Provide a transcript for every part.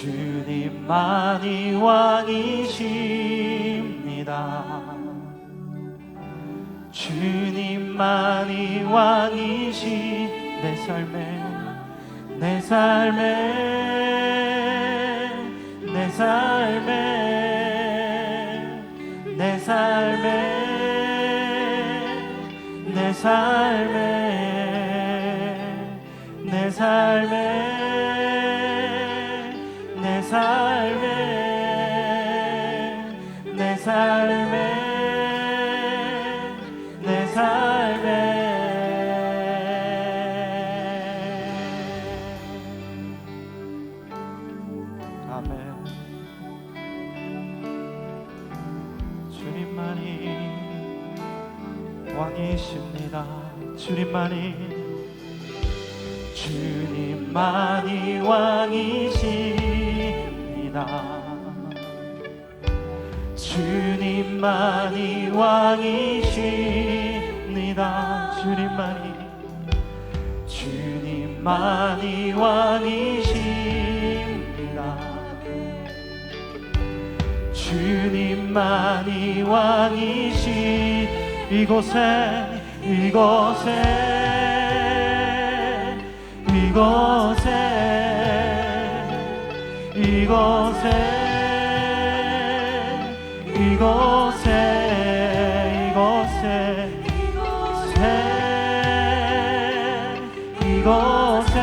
주님만이 왕이십니다. 주님만이 왕이시 내 삶에 내 삶에 내 삶에 내 삶에 내 삶에 내 삶에 내 삶에 내 삶에 내 삶에. 아멘. 주님만이 왕이십니다. 주님만이 주님만이 왕이십 주님만이 왕이십니다. 주님만이 주님만이 왕이십니다. 주님만이 왕이시 이곳에 이곳에 이곳에 이곳에 이곳 이곳에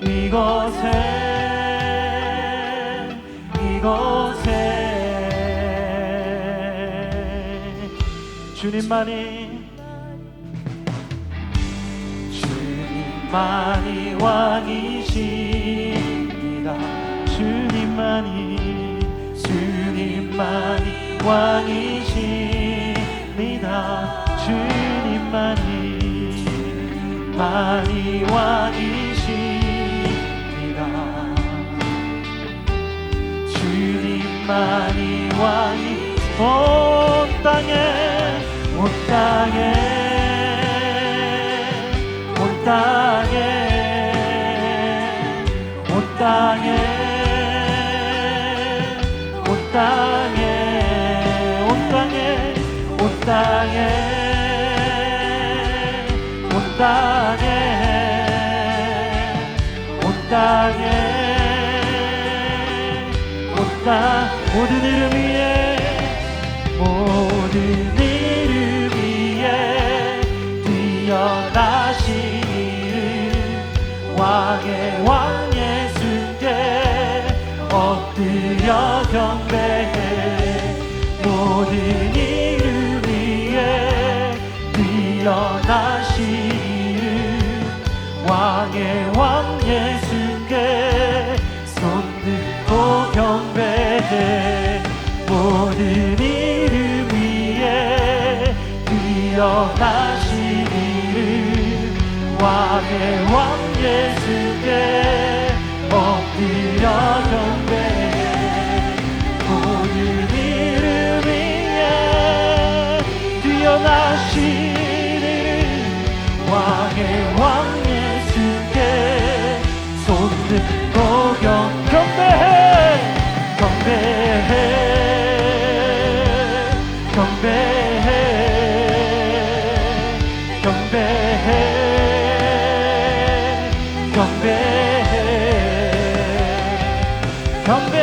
이곳에 이곳에. 주님만이 주님만이 왕이십니다. 주님만이 주님만이 왕이십니다. 주님만이 많이 왕이십니다. 주님만이 왕이 온 땅에 온 땅에 온 땅에 온 땅에 온 땅에 온 땅에 온 땅에. 온 땅에 온 땅에 온땅 모든 이름 위에 모든 이름 위에 뛰어나신 이름 왕의 왕 예수께 엎드려 경배해. 모든 이름 위에 뛰어나 경배해 모든 이름 위에 뛰어나신 이름 왕의 왕 예수께 엎드려 경배해 모든 이름 위에 뛰어나신 이름 왕의 왕 예수께 손 들고 경 경배해. 경배 Come me.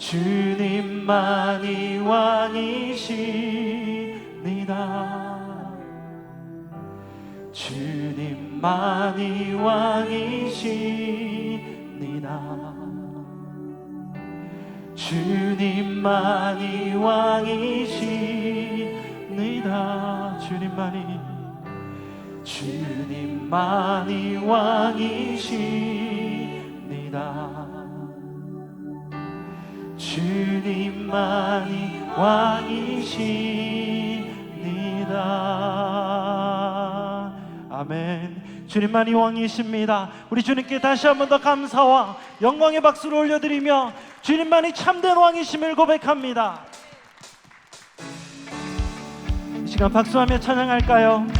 주님만이 왕이십니다. 주님만이 왕이십니다. 주님만이 왕이십니다. 주님만이 주님만이 왕이십니다. 주님만이 왕이십니다. 아멘. 주님만이 왕이십니다. 우리 주님께 다시 한 번 더 감사와 영광의 박수를 올려드리며 주님만이 참된 왕이심을 고백합니다. 이 시간 박수하며 찬양할까요?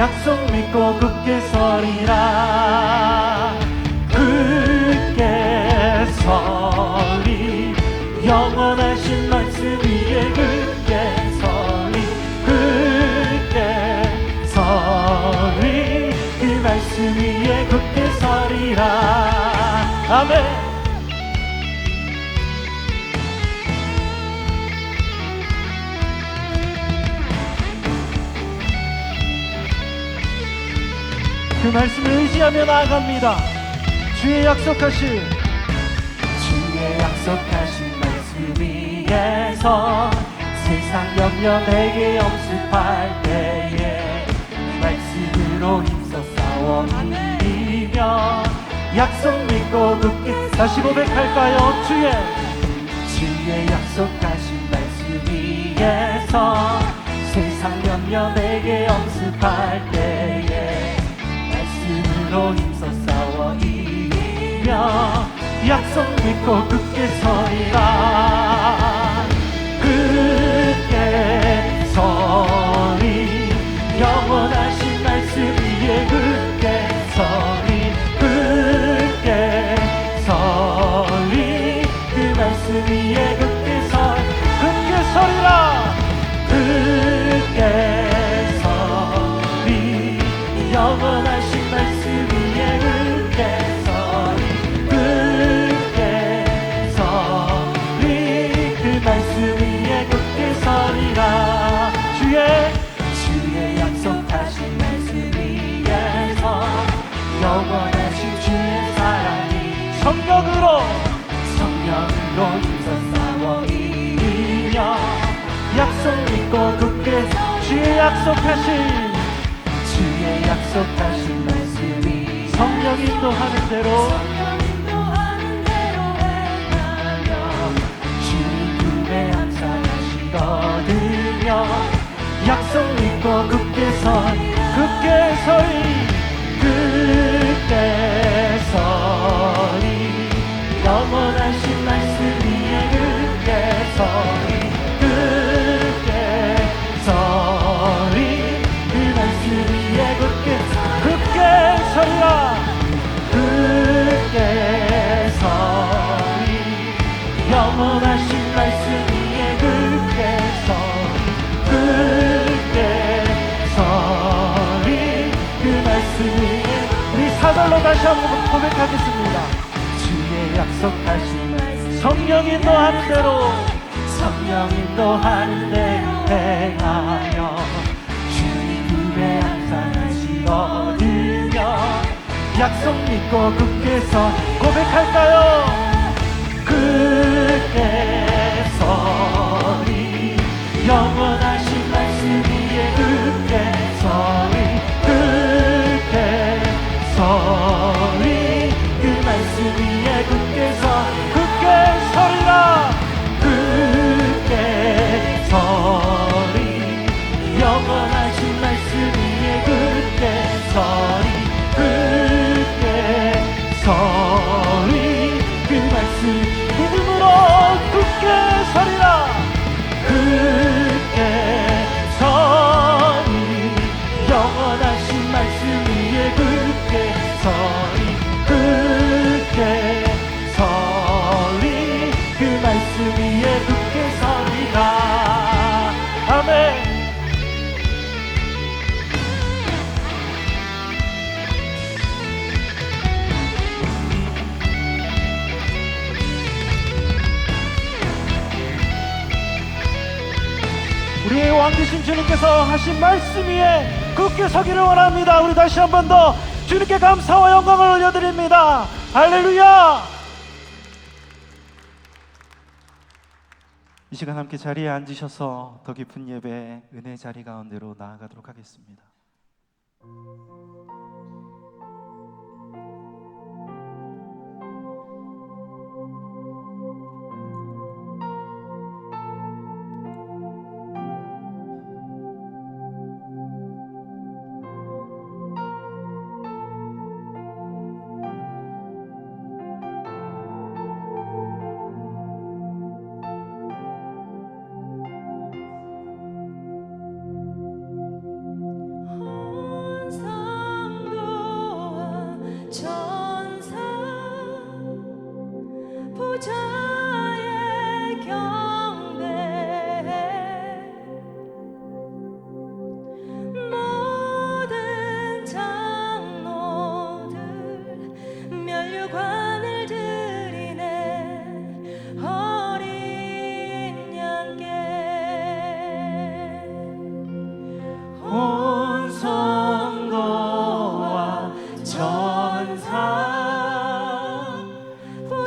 약속 믿고 굳게 서리라. 굳게 서리. 영원하신 말씀 위에 굳게 서리. 굳게 서리. 그 말씀 위에 굳게 서리라. 아멘 말씀을 의지하며 나아갑니다. 주의 약속하신 주의 약속하신 말씀 위에서 세상 염려 내게 엄습할 때에 이 말씀으로 힘써 싸워 이기며 약속 믿고 굳게 다시 고백할까요 주의 주의 약속하신 말씀 위에서 세상 염려 내게 엄습할 때에 말씀으로 힘써 싸워 이기며 약속 믿고 굳게 서리라 주의 약속하신 주의 약속하신 말씀이 성령 인도하는 대로 주님 품에 항상 하시거든요. 약속 믿고 굳게 서 굳게 서리 굳게 다시 한번 고백하겠습니다. 주의 약속하신 성령이 너하는 대로 성령이 너하는 대로 행하며 주님의 항상하시 얻으며 약속 믿고 굳게 서 고백할까요? 굳게 주님께서 하신 말씀 위에 굳게 서기를 원합니다. 우리 다시 한 번 더 주님께 감사와 영광을 올려드립니다. 할렐루야! 이 시간 함께 자리에 앉으셔서 더 깊은 예배 은혜 자리 가운데로 나아가도록 하겠습니다.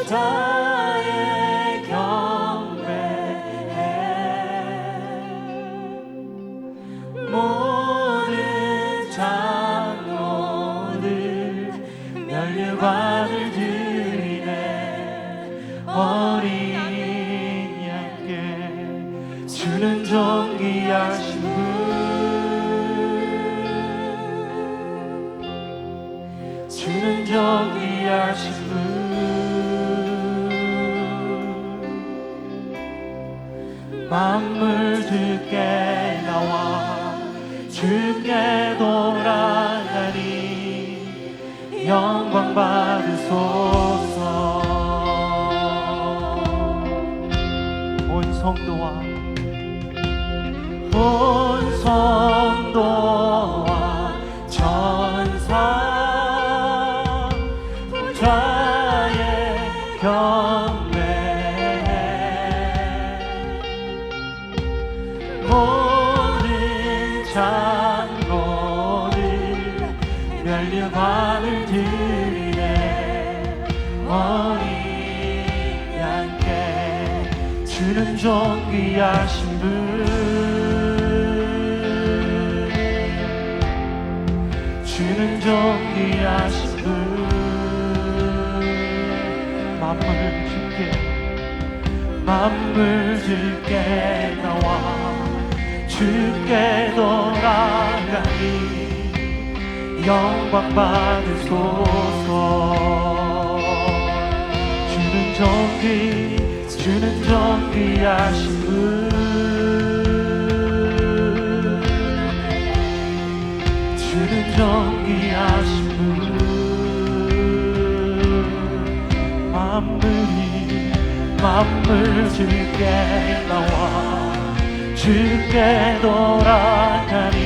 time. 주께 돌아가니 영광 받으소서. 온 성도와 온 성도 주는 존귀하신 분. 주는 존귀하신 분. 만물 주께 만물 주께 나와. 주께 돌아가니 영광 받으소서 주는 존귀 주는 존귀하신 분. 주는 존귀하신 분. 만물이 만물 주께 나와 주께 돌아가니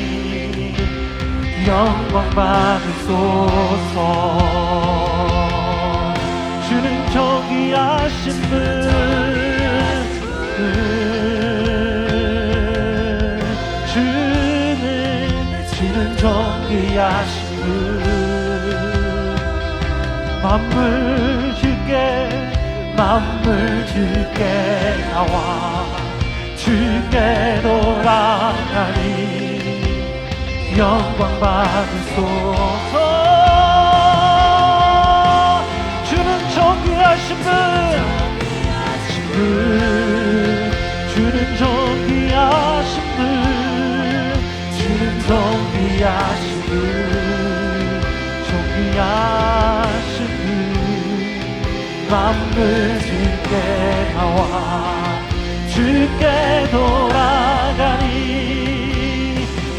영광 받으소서. 주는 존귀하신 분 존귀하신 만물 주께 만물 주께 나와. 주께 돌아가니 영광 받으소서. 주는 존귀하신 분 분. 주는 존귀하신 분. 주는 존귀하신 분 만물 주께 나와. 주께 돌아가니.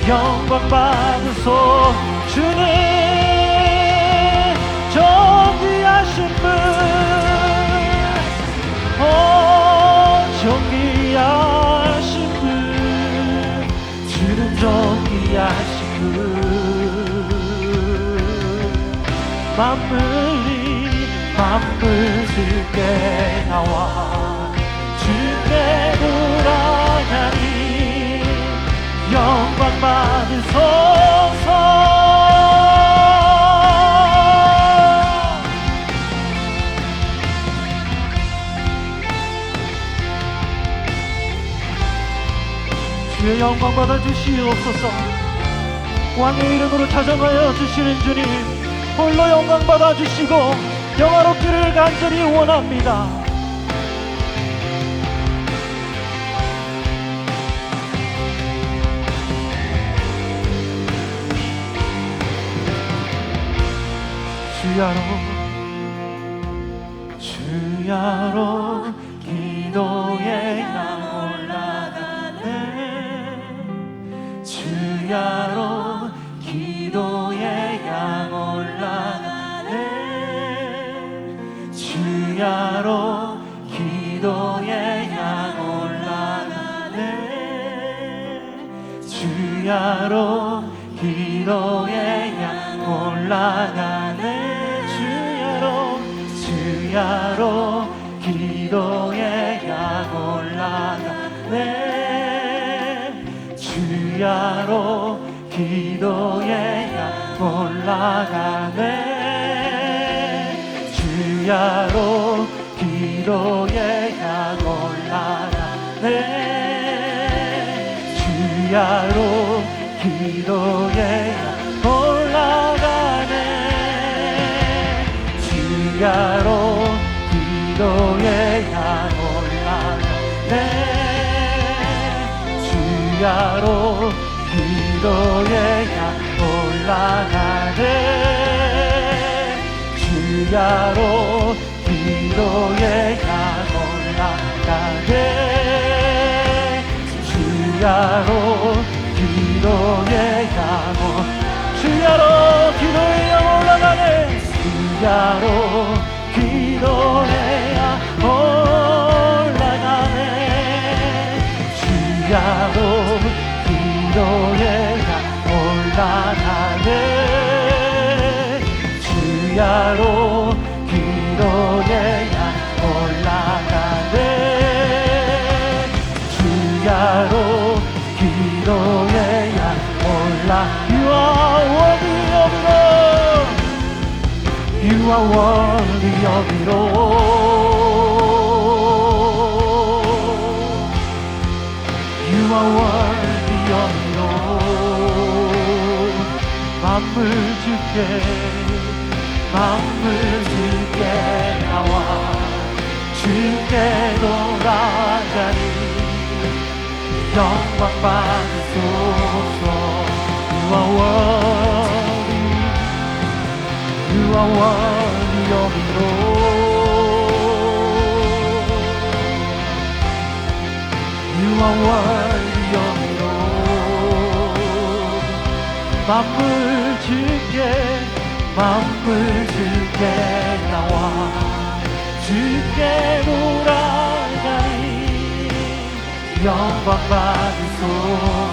영광 받으소 주는 존귀하신 분. 오 존귀하신 분. 주는 존귀하신 분. 만물 이 만물 주께 나와. 주께 돌아가니. 영광 받으소서. 주의 영광 받아 주시옵소서. 왕의 이름으로 찾아가여 주시는 주님 홀로 영광 받아 주시고 영화롭기를 간절히 원합니다. 주야로 주야로 기도의 양 올라가네. 주야 주야로 기도의 양 올라가네. 주야로 기도의 양 올라가네. 주야로 주야로 기도의 양 올라가네. 주야로 기도의 양 올라가네. 주야로 기도의 양 올라가네 주야로 기도의 양 올라가네. 주야로 기도의 양 올라가네 주야로 기도의 양 올라가네. 주야로 기도의 양 올라가네 주야로 기도의 양 올- 주야로 기도의 양 올라가네 주야로 기도의 양 올라가네. 주야로 기도의 양 올라가네. 주야로 You are worthy of it all 만물 주께 만물 주께 나와 주께 돌아가니 영광 You are worthy You are of it all 만물 주께 만물 주께 나와 주께 돌아가니 영광 받으소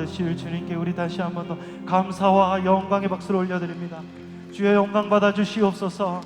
받으실 주님께 우리 다시 한 번 더 감사와 영광의 박수를 올려드립니다. 주의 영광 받아 주시옵소서